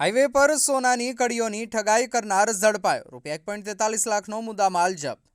Highway પર સોનાની કડીઓની ઠગાઈ કરનાર ઝડપાયો. રૂપિયા એક પોઈન્ટ તેતાલીસ લાખનો મુદ્દામાલ જપ્ત.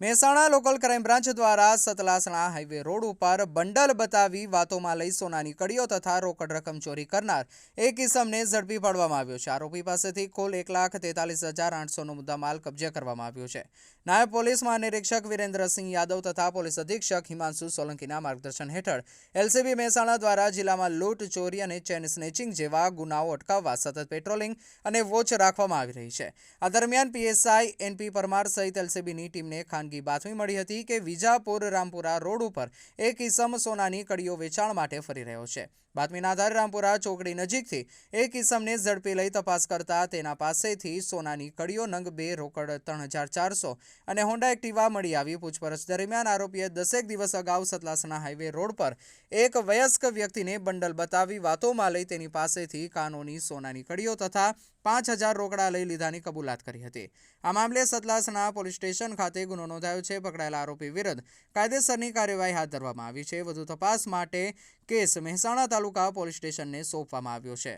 મહેસાણા લોકલ ક્રાઇમ બ્રાન્ચ દ્વારા સતલાસણા હાઈવે રોડ ઉપર બંડલ બતાવી વાતોમાં લઈ સોનાની કડીઓ તથા રોકડ રકમ ચોરી કરનાર એક ઇસમને ઝડપી પાડવામાં આવ્યો છે. આરોપી પાસેથી કુલ એક લાખ તેતાલીસ હજાર આઠસોનો મુદ્દામાલ કબજે કરવામાં આવ્યો છે. નાયબ પોલીસ મહાનિરીક્ષક વિરેન્દ્રસિંહ યાદવ તથા પોલીસ અધિક્ષક હિમાંશુ સોલંકીના માર્ગદર્શન હેઠળ એલસીબી મહેસાણા દ્વારા જિલ્લામાં લૂંટ, ચોરી અને ચેન સ્નેચિંગ જેવા ગુનાઓ અટકાવવા સતત પેટ્રોલિંગ અને વોચ રાખવામાં આવી રહી છે. આ દરમિયાન પીએસઆઈ એનપી પરમાર સહિત એલસીબીની ટીમને ખાનગી બાતમી મળી હતી કે વિજાપુર રામપુરા રોડ ઉપર એક ઇસમ સોનાની કડીઓ વેચાણ માટે ફરી રહ્યો છે. બાતમીના આધારે રામપુરા ચોકડી નજીકથી એક ઇસમને ઝડપી લઈ તપાસ કરતા તેના પાસેથી સોનાની કડીઓ નંગ બે રોકડ ત્રણ ચારસો અને હોન્ડા એક્ટિવા મળી આવી. પૂછપરછ દરમિયાન આરોપીએ દસેક દિવસ અગાઉ સતલાસણા હાઈવે રોડ પર એક વયસ્ક વ્યક્તિને બંડલ બતાવી વાતોમાં લઈ તેની પાસેથી કાનોની સોનાની કડીઓ તથા પાંચ હજાર રોકડા લઈ લીધાની કબૂલાત કરી હતી. આ મામલે સતલાસણા પોલીસ સ્ટેશન ખાતે ગુનો નોંધાયો છે. પકડાયેલા આરોપી વિરુદ્ધ કાયદેસરની કાર્યવાહી હાથ ધરવામાં આવી છે. વધુ તપાસ માટે કેસ મહેસાણા તાલુકા પોલીસ સ્ટેશનને સોંપવામાં આવ્યો છે.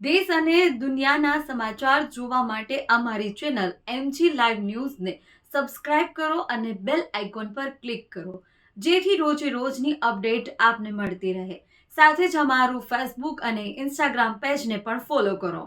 દેશ અને દુનિયાના સમાચાર જોવા માટે અમારી ચેનલ એમજી લાઈવ ન્યૂઝને સબસ્ક્રાઇબ કરો અને બેલ આઇકોન પર ક્લિક કરો. જેથી રોજે રોજની અપડેટ આપને મળતી રહે. સાથે જ અમારું ફેસબુક અને ઇન્સ્ટાગ્રામ પેજને પણ ફોલો કરો.